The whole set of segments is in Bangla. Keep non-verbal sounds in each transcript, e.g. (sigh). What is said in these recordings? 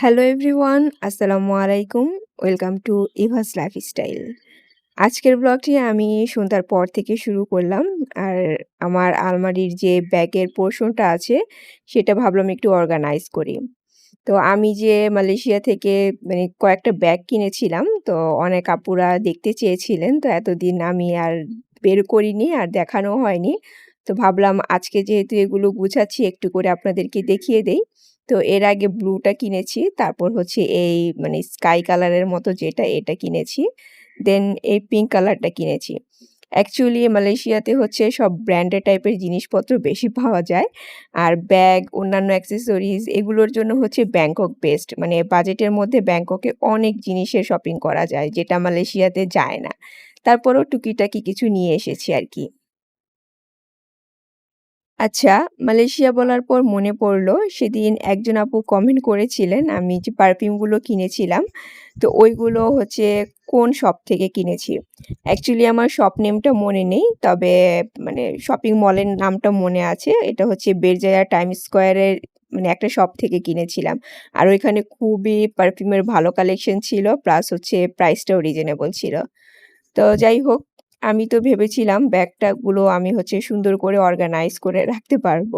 হ্যালো এভরিওয়ান আসসালামু আলাইকুম ওয়েলকাম টু ইভাস লাইফস্টাইল আজকের ব্লগটি আমি সন্ধ্যার পর থেকে শুরু করলাম, আর আমার আলমারির যে ব্যাগের পোর্শনটা আছে, সেটা ভাবলাম একটু অর্গানাইজ করি। তো আমি যে মালয়েশিয়া থেকে মানে কয়েকটা ব্যাগ কিনেছিলাম, তো অনেক আপুরা দেখতে চেয়েছিলেন, তো এতদিন আমি আর বের করিনি, আর দেখানো হয়নি। তো ভাবলাম আজকে যেহেতু এগুলো গুছাচ্ছি, একটু করে আপনাদেরকে দেখিয়ে দেই। তো এর আগে ব্লুটা কিনেছি। তারপর হচ্ছে এই মানে স্কাই কালারের মতো যেটা, এটা কিনেছি। দেন এই পিঙ্ক কালারটা কিনেছি। অ্যাকচুয়ালি মালয়েশিয়াতে হচ্ছে সব ব্র্যান্ডেড টাইপের জিনিসপত্র বেশি পাওয়া যায়। আর ব্যাগ, অন্যান্য অ্যাক্সেসরিজ এগুলোর জন্য হচ্ছে ব্যাংকক বেস্ট। মানে বাজেটের মধ্যে ব্যাংককে অনেক জিনিসের শপিং করা যায়, যেটা মালয়েশিয়াতে যায় না। তারপরও টুকিটাকি কিছু নিয়ে এসেছি আর কি। আচ্ছা, মালয়েশিয়া বলার পর মনে পড়ল সেদিন একজন আপু কমেন্ট করেছিলেন আমি যে পারফিউমগুলো কিনেছিলাম, তো ওইগুলো হচ্ছে কোন শপ থেকে কিনেছি। অ্যাকচুয়ালি আমার শপ নেমটা মনে নেই। তবে মানে শপিং মলের নামটা মনে আছে। এটা হচ্ছে বেরজায়া টাইম স্কোয়ারের মানে একটা শপ থেকে কিনেছিলাম। আর ওইখানে খুবই পারফিউমের ভালো কালেকশন ছিল প্লাস হচ্ছে প্রাইসটাও রিজনেবল ছিল। তো যাই হোক আমি তো ভেবেছিলাম ব্যাগটাগুলো আমি হচ্ছে সুন্দর করে অর্গানাইজ করে রাখতে পারব।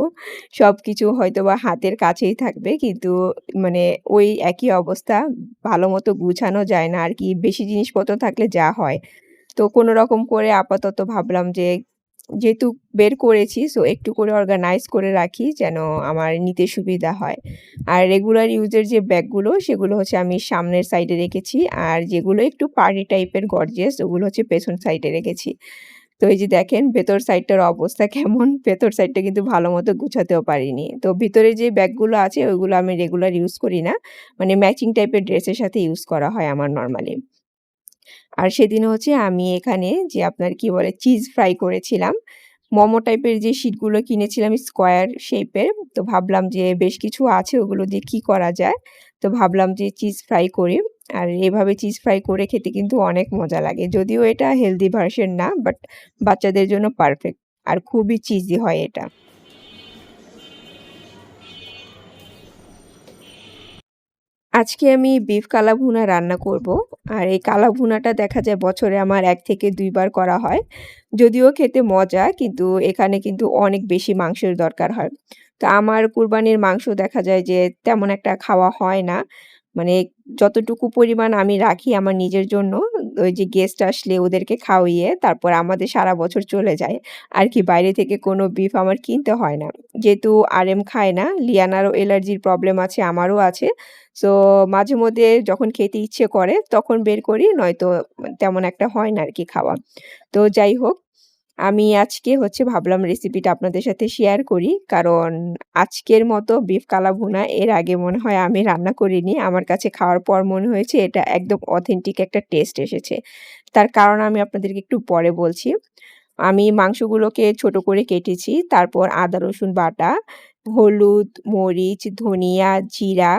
সব কিছু হয়তো বা হাতের কাছেই থাকবে। কিন্তু মানে ওই একই অবস্থা, ভালো মতো গুছানো যায় না আর কি বেশি জিনিসপত্র থাকলে যা হয়। তো কোনো রকম করে আপাতত ভাবলাম যে যেহেতু বের করেছি সো একটু করে অর্গানাইজ করে রাখি যেন আমার নিতে সুবিধা হয়। আর রেগুলার ইউজের যে ব্যাগগুলো সেগুলো হচ্ছে আমি সামনের সাইডে রেখেছি। আর যেগুলো একটু পার্টি টাইপের গর্জেস ওগুলো হচ্ছে পেছন সাইডে রেখেছি। তো এই যে দেখেন, ভেতর সাইডটার অবস্থা কেমন? ভেতর সাইডটা কিন্তু ভালো মতো গুছাতেও পারিনি। তো ভিতরে যে ব্যাগগুলো আছে, ওইগুলো আমি রেগুলার ইউজ করি না। মানে ম্যাচিং টাইপের ড্রেসের সাথে ইউজ করা হয় আমার নরমালি। আর সেদিন হচ্ছে আমি এখানে যে আপনার কি বলে চিজ ফ্রাই করেছিলাম। মোমো টাইপের যে শিটগুলো কিনেছিলাম স্কোয়ার শেপের। তো ভাবলাম যে বেশ কিছু আছে ওগুলো দিয়ে কি করা যায়। তো ভাবলাম যে চিজ ফ্রাই করি। আর এভাবে চিজ ফ্রাই করে খেতে কিন্তু অনেক মজা লাগে। যদিও এটা হেলদি ভার্সন না বাট বাচ্চাদের জন্য পারফেক্ট। আর খুবই চিজি হয় এটা। আজকে আমি বিফ কালাভুনা রান্না করব। আর এই কালা ভুনাটা দেখা যায় বছরে আমার এক থেকে দুইবার করা হয়। যদিও খেতে মজা, কিন্তু এখানে কিন্তু অনেক বেশি মাংসের দরকার হয়। তো আমার কুরবানির মাংস দেখা যায় যে তেমন একটা খাওয়া হয় না। মানে যতটুকু পরিমাণ আমি রাখি আমার নিজের জন্য, ওই যে গেস্ট আসলে ওদেরকে খাওয়িয়ে তারপর আমাদের সারা বছর চলে যায়। আর কি বাইরে থেকে কোনো বিফ আমার কিনতে হয় না। যেহেতু আর এম খায় না, লিয়ানারও অ্যালার্জির প্রবলেম আছে, আমারও আছে। সো মাঝে মধ্যে যখন খেতে ইচ্ছে করে তখন বের করি, নয়তো তেমন একটা হয় না আর কি খাওয়া। তো যাই হোক আমি আজকে হচ্ছে ভাবলাম রেসিপিটা আপনাদের সাথে শেয়ার করি। কারণ আজকের মতো বিফ কালা ভুনা এর আগে মনে হয় আমি রান্না করিনি। আমার কাছে খাওয়ার পর মনে হয়েছে এটা একদম অথেন্টিক একটা টেস্ট এসেছে। তার কারণ আমি আপনাদেরকে একটু পরে বলছি। আমি মাংসগুলোকে ছোট করে কেটেছি। তারপর আদা রসুন বাটা, হলুদ, মরিচ, ধনিয়া, জিরা,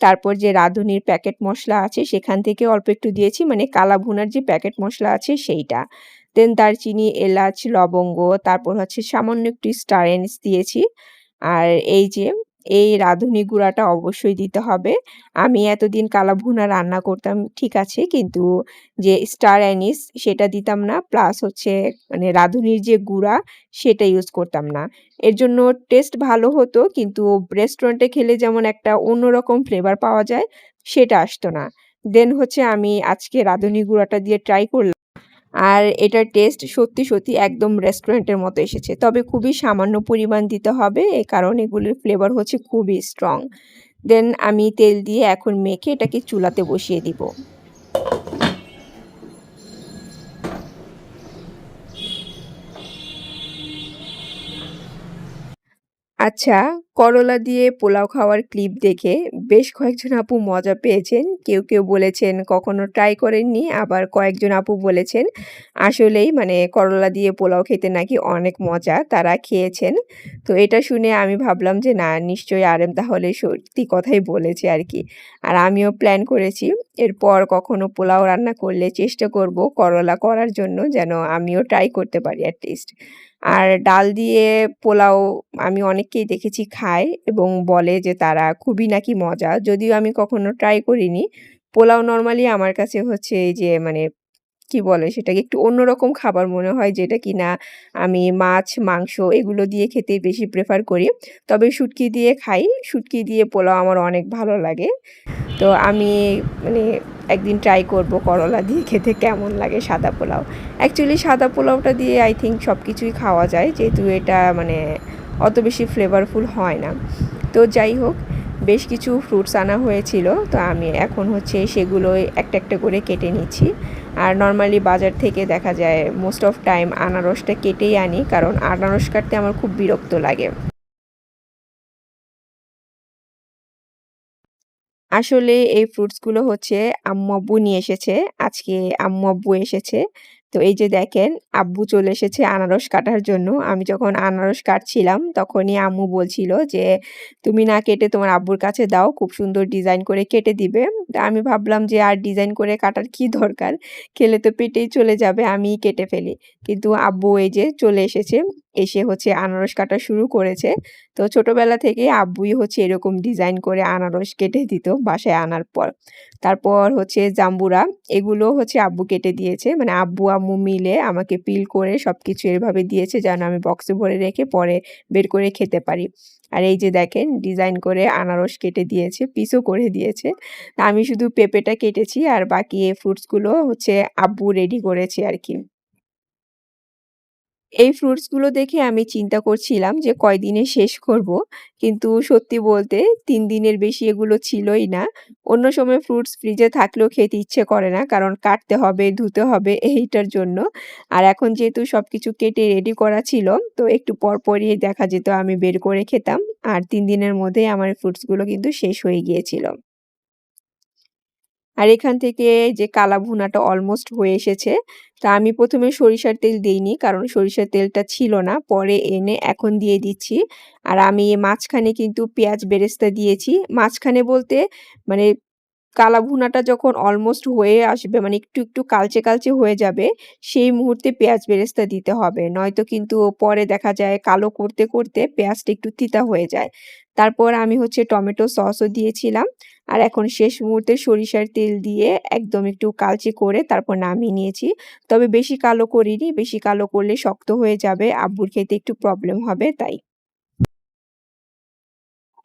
তারপর যে রাঁধুনির প্যাকেট মশলা আছে সেখান থেকে অল্প একটু দিয়েছি। মানে কালা ভুনার যে প্যাকেট মশলা আছে সেইটা। দেন দারচিনি, এলাচ, লবঙ্গ তারপর হচ্ছে সামান্য একটু স্টার এনিস দিয়েছি। আর এই যে এই রাঁধুনি গুঁড়াটা অবশ্যই দিতে হবে। আমি এতদিন কালা ভুনা রান্না করতাম ঠিক আছে কিন্তু যে স্টার অ্যানিস সেটা দিতাম না। প্লাস হচ্ছে মানে রাঁধুনির যে গুঁড়া সেটা ইউজ করতাম না। এর জন্য টেস্ট ভালো হতো কিন্তু রেস্টুরেন্টে খেলে যেমন একটা অন্যরকম ফ্লেভার পাওয়া যায় সেটা আসতো না। দেন হচ্ছে আমি আজকে রাঁধুনি গুঁড়াটা দিয়ে ট্রাই করলাম। আর এটার টেস্ট সত্যি, সত্যি একদম রেস্টুরেন্টের মতো এসেছে। তবে খুবই সামান্য পরিমাণ দিতে হবে। এ কারণ এগুলির ফ্লেভার হচ্ছে খুবই স্ট্রং। দেন আমি তেল দিয়ে এখন মেখে এটাকে চুলাতে বসিয়ে দিব। আচ্ছা, করলা দিয়ে পোলাও খাওয়ার ক্লিপ দেখে বেশ কয়েকজন আপু মজা পেয়েছেন। কেউ, কেউ বলেছেন কখনো ট্রাই করেননি। আবার কয়েকজন আপু বলেছেন আসলেই মানে করলা দিয়ে পোলাও খেতে নাকি অনেক মজা, তারা খেয়েছেন। তো এটা শুনে আমি ভাবলাম যে না নিশ্চয়ই আরেম তাহলে সত্যি কথাই বলেছে আর কি আর আমিও প্ল্যান করেছি এরপর কখনো পোলাও রান্না করলে চেষ্টা করব করলা করার জন্য যেন আমিও ট্রাই করতে পারি এট লিস্ট। আর ডাল দিয়ে পোলাও আমি অনেককেই দেখেছি খায় এবং বলে যে তারা খুবই নাকি মজা। যদিও আমি কখনো ট্রাই করিনি। পোলাও নরমালি আমার কাছে হচ্ছে এই যে মানে কি বলে সেটাকে একটু অন্যরকম খাবার মনে হয় যেটা কি না আমি মাছ, মাংস এগুলো দিয়ে খেতে বেশি প্রেফার করি। তবে শুটকি দিয়ে খাই। শুটকি দিয়ে পোলাও আমার অনেক ভালো লাগে। তো আমি মানে একদিন ট্রাই করব করলা দিয়ে খেতে কেমন লাগে সাদা পোলাও। অ্যাকচুয়ালি সাদা পোলাওটা দিয়ে আই থিঙ্ক সব কিছুই খাওয়া যায় যেহেতু এটা মানে অত বেশি ফ্লেভারফুল হয় না। তো যাই হোক, বেশ কিছু ফ্রুটস আনা হয়েছিল তো আমি এখন হচ্ছে সেগুলোই একটা একটা করে কেটে নিচ্ছি আর নর্মালি বাজার থেকে দেখা যায় মোস্ট অফ টাইম আনারসটা কেটেই আনি, কারণ আনারস কাটতে আমার খুব বিরক্ত লাগে আসলে এই ফ্রুটসগুলো হচ্ছে আম্মু নিয়ে এসেছে। আজকে আম্মু আব্বু এসেছে। তো এই যে দেখেন আব্বু চলে এসেছে আনারস কাটার জন্য। আমি যখন আনারস কাটছিলাম তখনই আম্মু বলছিল যে, "তুমি না কেটে তোমার আব্বুর কাছে দাও, খুব সুন্দর ডিজাইন করে কেটে দিবে।" আমি ভাবলাম যে আর ডিজাইন করে কাটার কি দরকার? খেলে তো পেটেই চলে যাবে, আমিই কেটে ফেলি। কিন্তু আব্বু এই যে চলে এসেছে। এসে হচ্ছে আনারস কাটা শুরু করেছে। তো ছোটবেলা থেকেই আব্বুই হচ্ছে এরকম ডিজাইন করে আনারস কেটে দিত বাসায় আনার পর। তারপর হচ্ছে জাম্বুরা, এগুলো হচ্ছে আব্বু কেটে দিয়েছে। মানে আব্বু আম্মু মিলে আমাকে পিল করে সব কিছু এভাবে দিয়েছে যেন আমি বক্সে ভরে রেখে পরে বের করে খেতে পারি। আর এই যে দেখেন ডিজাইন করে আনারস কেটে দিয়েছে, পিসও করে দিয়েছে। আমি শুধু পেঁপেটা কেটেছি আর বাকি এই ফ্রুটসগুলো হচ্ছে আব্বু রেডি করেছি আর আরকি। এই ফ্রুটসগুলো দেখে আমি চিন্তা করছিলাম যে কয়দিনে শেষ করব। কিন্তু সত্যি বলতে তিন দিনের বেশি এগুলো ছিলই না। অন্য সময় ফ্রুটস ফ্রিজে থাকলেও খেতে ইচ্ছে করে না। কারণ কাটতে হবে, ধুতে হবে এইটার জন্য। আর এখন যেহেতু সব কিছু কেটে রেডি করা ছিল, তো একটু পরপরই দেখা যেত আমি বের করে খেতাম। আর তিন দিনের মধ্যেই আমার ফ্রুটসগুলো কিন্তু শেষ হয়ে গিয়েছিল। আর এখান থেকে যে কালা ভুনাটা অলমোস্ট হয়ে এসেছে। তা আমি প্রথমে সরিষার তেল দিইনি, কারণ সরিষার তেলটা ছিল না। পরে এনে এখন দিয়ে দিচ্ছি। আর আমি মাঝখানে কিন্তু পেঁয়াজ বেরেস্তা দিয়েছি। মাঝখানে বলতে মানে কালা ভুনাটা যখন অলমোস্ট হয়ে আসবে মানে একটু, একটু কালচে, কালচে হয়ে যাবে, সেই মুহূর্তে পেঁয়াজ বেরেস্তা দিতে হবে। নয়তো কিন্তু পরে দেখা যায় কালো করতে, করতে পেঁয়াজটা একটু তিতা হয়ে যায়। তারপর আমি হচ্ছে টমেটো সসও দিয়েছিলাম। আর এখন শেষ মুহূর্তে সরিষার তেল দিয়ে একদম একটু কালচে করে তারপর নামিয়ে নিয়েছি। তবে বেশি কালো করিনি, বেশি কালো করলে শক্ত হয়ে যাবে, আব্বুর খেতে একটু প্রবলেম হবে তাই।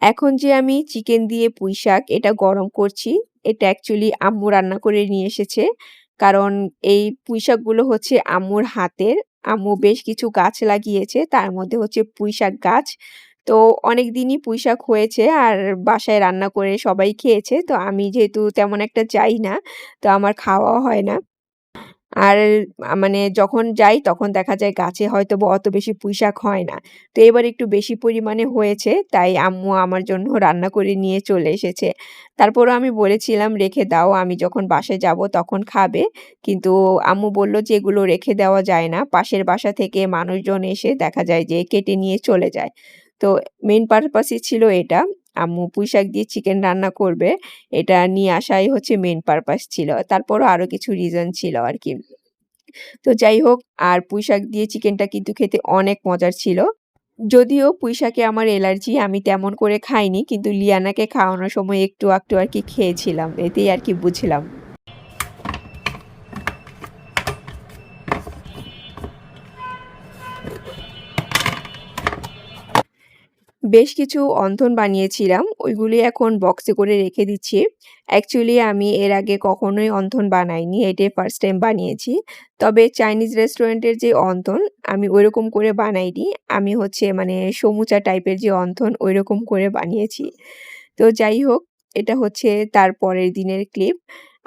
এখন যে আমি চিকেন দিয়ে পুঁইশাক এটা গরম করছি, এটা অ্যাকচুয়ালি আম্মু রান্না করে নিয়ে এসেছে। কারণ এই পুঁইশাকগুলো হচ্ছে আম্মুর হাতের। আম্মু বেশ কিছু গাছ লাগিয়েছে, তার মধ্যে হচ্ছে পুঁইশাক গাছ। তো অনেক দিনই পুঁইশাক হয়েছে আর বাসায় রান্না করে সবাই খেয়েছে। তো আমি যেহেতু তেমন একটা চাই না, তো আমার খাওয়া হয় না। আর মানে যখন যাই তখন দেখা যায় গাছে হয়তোবা অত বেশি পুঁইশাক হয় না। তো এবার একটু বেশি পরিমাণে হয়েছে তাই আম্মু আমার জন্য রান্না করে নিয়ে চলে এসেছে। তারপরও আমি বলেছিলাম, "রেখে দাও, আমি যখন বাসায় যাব তখন খাবে।" কিন্তু আম্মু বলল যে, "এগুলো রেখে দেওয়া যায় না। পাশের বাসা থেকে মানুষজন এসে দেখা যায় যে কেটে নিয়ে চলে যায়।" তো মেন পারপাসই ছিল এটা। আম্মু পুঁইশাক দিয়ে চিকেন রান্না করবে। এটা নিয়ে আসাই হচ্ছে মেন পারপাস ছিল। তারপরও আরও কিছু রিজন ছিল আর কি তো যাই হোক, আর পুঁইশাক দিয়ে চিকেনটা কিন্তু খেতে অনেক মজার ছিল। যদিও পুঁইশাকে আমার এলার্জি আমি তেমন করে খাইনি, কিন্তু লিয়ানাকে খাওয়ানোর সময় একটু একটু আর কি খেয়েছিলাম। এতেই আর কি বুঝলাম। বেশ কিছু অন্থন বানিয়েছিলাম। ওইগুলি এখন বক্সে করে রেখে দিচ্ছি। অ্যাকচুয়ালি আমি এর আগে কখনোই অন্থন বানাইনি। এটাই ফার্স্ট টাইম বানিয়েছি। তবে চাইনিজ রেস্টুরেন্টের যে অন্থন, আমি ঐরকম করে বানাইনি। আমি হচ্ছে মানে সমুচা টাইপের যে অন্থন ঐরকম করে বানিয়েছি। তো যাই হোক, এটা হচ্ছে তার পরের দিনের ক্লিপ।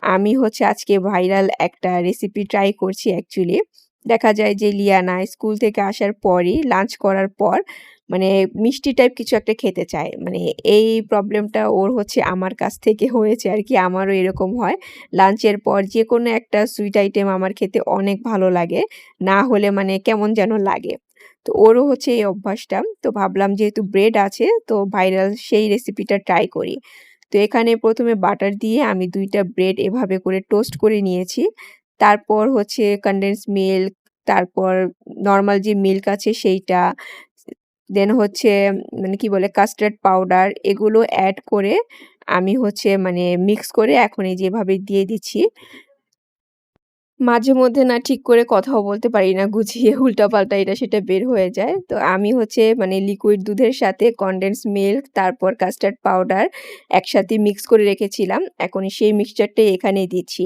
আমি হচ্ছে আজকে ভাইরাল একটা রেসিপি ট্রাই করছি অ্যাকচুয়ালি। দেখা যায় যে লিয়ানা স্কুল থেকে আসার পরই লাঞ্চ করার পর মানে মিষ্টি টাইপ কিছু একটা খেতে চায়। মানে এই প্রবলেমটা ওর হচ্ছে আমার কাছ থেকে হয়েছে আর কি আমারও এরকম হয়। লাঞ্চের পর যে কোনো একটা সুইট আইটেম আমার খেতে অনেক ভালো লাগে। না হলে মানে কেমন যেন লাগে। তো ওরও হচ্ছে এই অভ্যাসটা। তো ভাবলাম যেহেতু ব্রেড আছে তো ভাইরাল সেই রেসিপিটা ট্রাই করি। তো এখানে প্রথমে বাটার দিয়ে আমি দুইটা ব্রেড এভাবে করে টোস্ট করে নিয়েছি। তারপর হচ্ছে কন্ডেন্স মিল্ক, তারপর নর্মাল যে মিল্ক আছে সেইটা, দেন হচ্ছে মানে কি বলে কাস্টার্ড পাউডার এগুলো অ্যাড করে আমি হচ্ছে মানে মিক্স করে এখন এই যেভাবে দিয়ে দিচ্ছি। মাঝে মধ্যে না ঠিক করে কথাও বলতে পারি না, গুছিয়ে (laughs) উল্টাপাল্টা এটা সেটা বের হয়ে যায়। তো আমি হচ্ছে মানে লিকুইড দুধের সাথে কনডেন্স মিল্ক তারপর কাস্টার্ড পাউডার একসাথে মিক্স করে রেখেছিলাম। এখন সেই মিক্সচারটাই এখানে দিচ্ছি।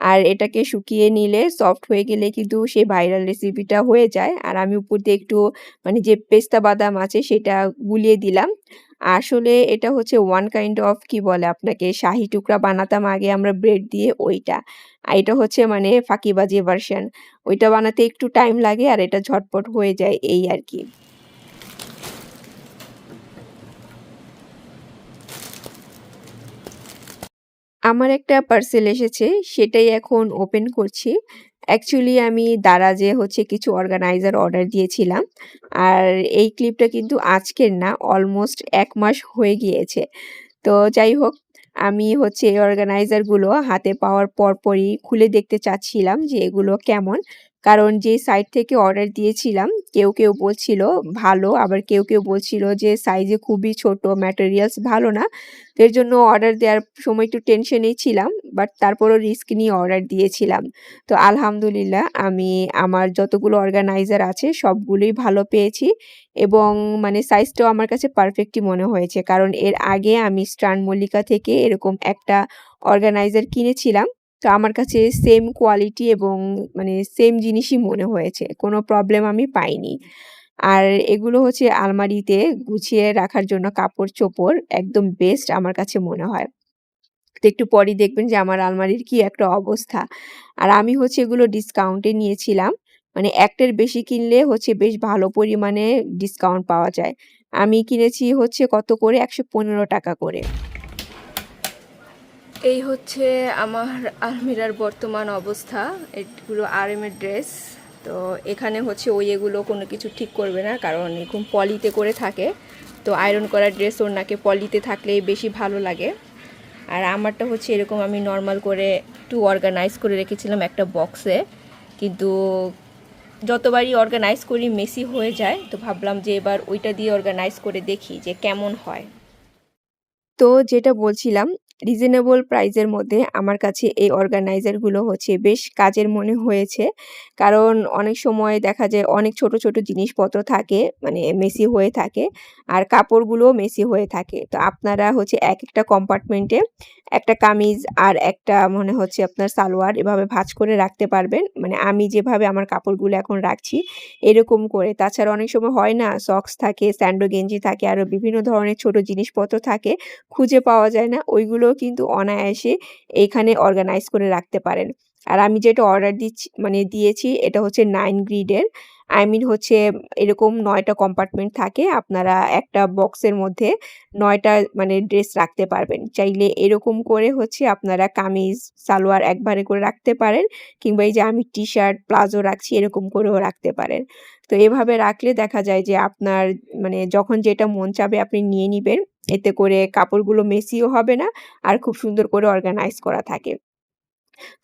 আর এটাকে শুকিয়ে নিলে সফট হয়ে গেলে কিন্তু সেই ভাইরাল রেসিপিটা হয়ে যায়। আর আমি উপর দিয়ে একটু মানে যে পেস্তা বাদাম আছে সেটা গুলিয়ে দিলাম। আসলে এটা হচ্ছে ওয়ান কাইন্ড অফ কি বলে আপনাকে, শাহি টুকরা বানাতাম আগে আমরা ব্রেড দিয়ে ওইটা। এটা হচ্ছে মানে ফাঁকিবাজি ভার্সন। ওইটা বানাতে একটু টাইম লাগে আর এটা ঝটপট হয়ে যায় এই আর কি আমার একটা পার্সেল এসেছে, সেটাই এখন ওপেন করছি। অ্যাকচুয়ালি আমি দারাজে হচ্ছে কিছু অর্গানাইজার অর্ডার দিয়েছিলাম। আর এই ক্লিপটা কিন্তু আজকের না অলমোস্ট এক মাস হয়ে গিয়েছে। তো যাই হোক, আমি হচ্ছে এই অর্গানাইজারগুলো হাতে পাওয়ার পরপরই খুলে দেখতে চাচ্ছিলাম যে এগুলো কেমন। কারণ যে সাইট থেকে অর্ডার দিয়েছিলাম কেউ, কেউ বলছিল ভালো আবার কেউ, কেউ বলছিল যে সাইজে খুবই ছোট ম্যাটেরিয়ালস ভালো না। এর জন্য অর্ডার দেওয়ার সময় একটু টেনশনেই ছিলাম। বাট তারপরও রিস্ক নিয়ে অর্ডার দিয়েছিলাম। তো আলহামদুলিল্লাহ আমি আমার যতগুলো অর্গানাইজার আছে সবগুলোই ভালো পেয়েছি এবং মানে সাইজটাও আমার কাছে পারফেক্টই মনে হয়েছে। কারণ এর আগে আমি স্টান মল্লিকা থেকে এরকম একটা অর্গানাইজার কিনেছিলাম। তো আমার কাছে সেম কোয়ালিটি এবং মানে সেম জিনিসই মনে হয়েছে। কোনো প্রবলেম আমি পাইনি। আর এগুলো হচ্ছে আলমারিতে গুছিয়ে রাখার জন্য কাপড়-চোপড় একদম বেস্ট আমার কাছে মনে হয়। তো একটু পরেই দেখবেন যে আমার আলমারির কি একটা অবস্থা। আর আমি হচ্ছে এগুলো ডিসকাউন্টে নিয়েছিলাম। মানে একটার বেশি কিনলে হচ্ছে বেশ ভালো পরিমাণে ডিসকাউন্ট পাওয়া যায়। আমি কিনেছি হচ্ছে কত করে ৳১১৫ করে। এই হচ্ছে আমার আলমিরার বর্তমান অবস্থা। এগুলো RM এর ড্রেস। তো এখানে হচ্ছে ওই এগুলো কোনো কিছু ঠিক করবে না। কারণ এরকম পলিতে করে থাকে। তো আয়রন করা ড্রেস ওর নাকি পলিতে থাকলে বেশি ভালো লাগে। আর আমারটা হচ্ছে এরকম আমি নর্মাল করে একটু অর্গানাইজ করে রেখেছিলাম একটা বক্সে। কিন্তু যতবারই অর্গানাইজ করি মেসি হয়ে যায়। তো ভাবলাম যে এবার ওইটা দিয়ে অর্গানাইজ করে দেখি যে কেমন হয়। তো যেটা বলছিলাম রিজনেবল প্রাইজের মধ্যে আমার কাছে এই অর্গানাইজারগুলো হচ্ছে বেশ কাজের মনে হয়েছে। কারণ অনেক সময় দেখা যায় অনেক ছোট, ছোট জিনিসপত্র থাকে মানে মেসি হয়ে থাকে। আর কাপড়গুলোও মেসি হয়ে থাকে। তো আপনারা হচ্ছে এক একটা কম্পার্টমেন্টে একটা কামিজ আর একটা মনে হচ্ছে আপনার সালোয়ার এভাবে ভাঁজ করে রাখতে পারবেন। মানে আমি যেভাবে আমার কাপড়গুলো এখন রাখছি এরকম করে। তাছাড়া অনেক সময় হয় না সক্স থাকে, স্যান্ডো গেঞ্জি থাকে আরও বিভিন্ন ধরনের ছোট জিনিসপত্র থাকে। খুঁজে পাওয়া যায় না ওইগুলোও কিন্তু অনায়াসে এখানে অর্গানাইজ করে রাখতে পারেন। আর আমি যেটা অর্ডার দিচ্ছি মানে দিয়েছি এটা হচ্ছে নাইন গ্রিডের। আই মিন হচ্ছে এরকম নয়টা কম্পার্টমেন্ট থাকে। আপনারা একটা বক্সের মধ্যে নয়টা মানে ড্রেস রাখতে পারবেন। চাইলে এরকম করে হচ্ছে আপনারা কামিজ, সালোয়ার একবারে করে রাখতে পারেন। কিংবা এই যে আমি টি-শার্ট, প্লাজো রাখছি এরকম করেও রাখতে পারেন। তো এভাবে রাখলে দেখা যায় যে আপনার মানে যখন যেটা মন চাবে আপনি নিয়ে নিবেন। এতে করে কাপড়গুলো মেসিও হবে না আর খুব সুন্দর করে অর্গানাইজ করা থাকে।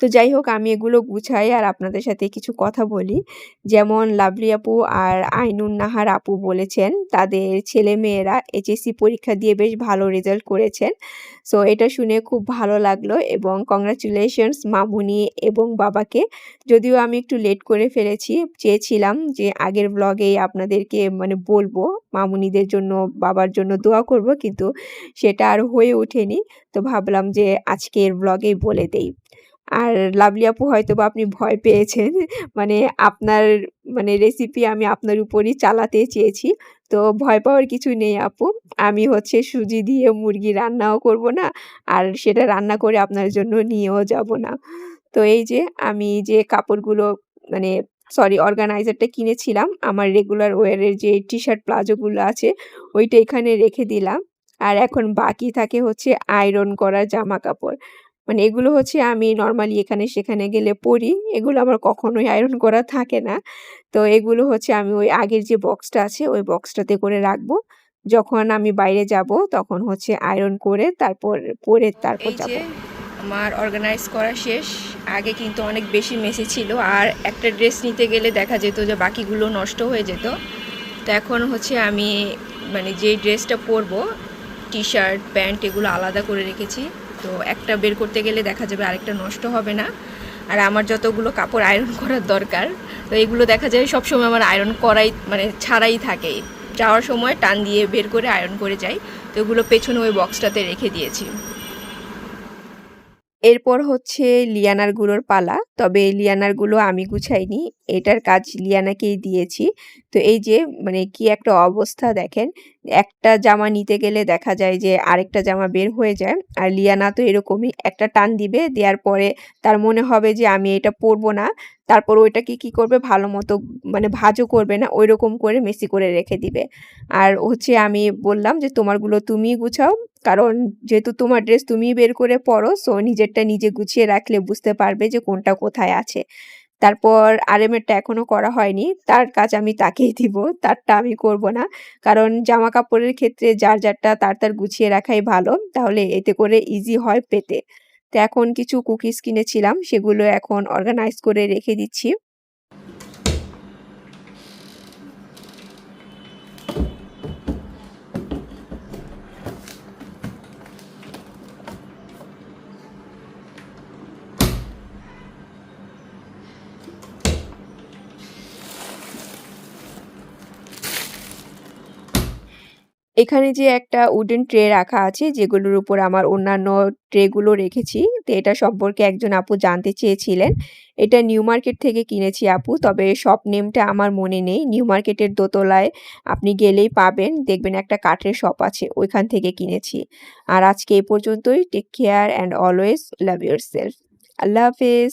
তো যাই হোক আমি এগুলো গুছাই আর আপনাদের সাথে কিছু কথা বলি। যেমন লাভলি আপু আর আইনুন নাহার আপু বলেছেন তাদের ছেলেমেয়েরা এইচএসসি পরীক্ষা দিয়ে বেশ ভালো রেজাল্ট করেছেন। সো এটা শুনে খুব ভালো লাগল এবং কংগ্রাচুলেশনস মামুনি এবং বাবাকে। যদিও আমি একটু লেট করে ফেলেছি। চেয়েছিলাম যে আগের ব্লগেই আপনাদেরকে মানে বলব মামুনিদের জন্য, বাবার জন্য দোয়া করব কিন্তু সেটা আর হয়ে ওঠেনি। তো ভাবলাম যে আজকের ব্লগেই বলে দেই। আর লাভলি আপু হয়তো বা আপনি ভয় পেয়েছেন। মানে আপনার মানে রেসিপি আমি আপনার উপরই চালাতে চেয়েছি। তো ভয় পাওয়ার কিছু নেই আপু। আমি হচ্ছে সুজি দিয়ে মুরগি রান্নাও করব না। আর সেটা রান্না করে আপনার জন্য নিয়েও যাব না। তো এই যে আমি যে কাপড়গুলো মানে সরি অর্গানাইজারটা কিনেছিলাম, আমার রেগুলার ওয়ারের যে টি-শার্ট প্লাজোগুলো আছে, ওইটা এখানে রেখে দিলাম। আর এখন বাকি থাকে হচ্ছে আয়রন করা জামাকাপড়। মানে এগুলো হচ্ছে আমি নর্মালি এখানে সেখানে গেলে পড়ি। এগুলো আমার কখনোই আয়রন করা থাকে না। তো এগুলো হচ্ছে আমি ওই আগের যে বক্সটা আছে ওই বক্সটাতে করে রাখব। যখন আমি বাইরে যাব তখন হচ্ছে আয়রন করে তারপর পরে তারপর যাব। আমার অর্গানাইজ করা শেষ আগে কিন্তু অনেক বেশি মেসি ছিল আর একটা ড্রেস নিতে গেলে দেখা যেত যে বাকিগুলো নষ্ট হয়ে যেত তো এখন হচ্ছে আমি মানে যেই ড্রেসটা পরবো টি শার্ট প্যান্ট এগুলো আলাদা করে রেখেছি তো একটা বের করতে গেলে দেখা যাবে আরেকটা নষ্ট হবে না। আর আমার যতগুলো কাপড় আয়রন করার দরকার, তো এগুলো দেখা যায় সবসময় আমার আয়রন করাই মানে ছাড়াই থাকে। যাওয়ার সময় টান দিয়ে বের করে আয়রন করে যাই, তো এগুলো পেছনে ওই বক্সটাতে রেখে দিয়েছি। এরপর হচ্ছে লিয়ানারগুলোর পালা। তবে লিয়ানারগুলো আমি গুছাইনি। এটার কাজ লিয়ানাকেই দিয়েছি। তো এই যে মানে কি একটা অবস্থা দেখেন, একটা জামা নিতে গেলে দেখা যায় যে আরেকটা জামা বের হয়ে যায়। আর লিয়ানা তো এরকমই, একটা টান দিবে, দেওয়ার পরে তার মনে হবে যে আমি এটা পরবো না। তারপর ওইটাকে কি করবে? ভালো মতো মানে ভাঁজও করবে না ওই রকম করে মেসি করে রেখে দিবে। আর হচ্ছে আমি বললাম যে তোমারগুলো তুমিই গুছাও কারণ যেহেতু তোমার ড্রেস তুমিই বের করে পরো সো নিজেরটা নিজে গুছিয়ে রাখলে বুঝতে পারবে যে কোনটা কোথায় আছে। তারপর আরেমেরটা এখনও করা হয়নি, তার কাজ আমি তাকেই দিব, তারটা আমি করব না। কারণ জামা কাপড়ের ক্ষেত্রে যার যারটা তার তার গুছিয়ে রাখাই ভালো, তাহলে এতে করে ইজি হয় পেতে। তো এখন কিছু কুকিজ কিনেছিলাম, সেগুলো এখন অর্গানাইজ করে রেখে দিচ্ছি। এখানে যে একটা উডেন ট্রে রাখা আছে, যেগুলোর উপর আমার অন্যান্য ট্রেগুলো রেখেছি, তো এটা সম্পর্কে একজন আপু জানতে চেয়েছিলেন। এটা নিউ মার্কেট থেকে কিনেছি আপু, তবে শপ নেমটা আমার মনে নেই। নিউ মার্কেটের দোতলায় আপনি গেলেই পাবেন, দেখবেন একটা কাঠের শপ আছে, ওইখান থেকে কিনেছি। আর আজকে এই পর্যন্তই take care and always love yourself আল্লাহ হাফেজ।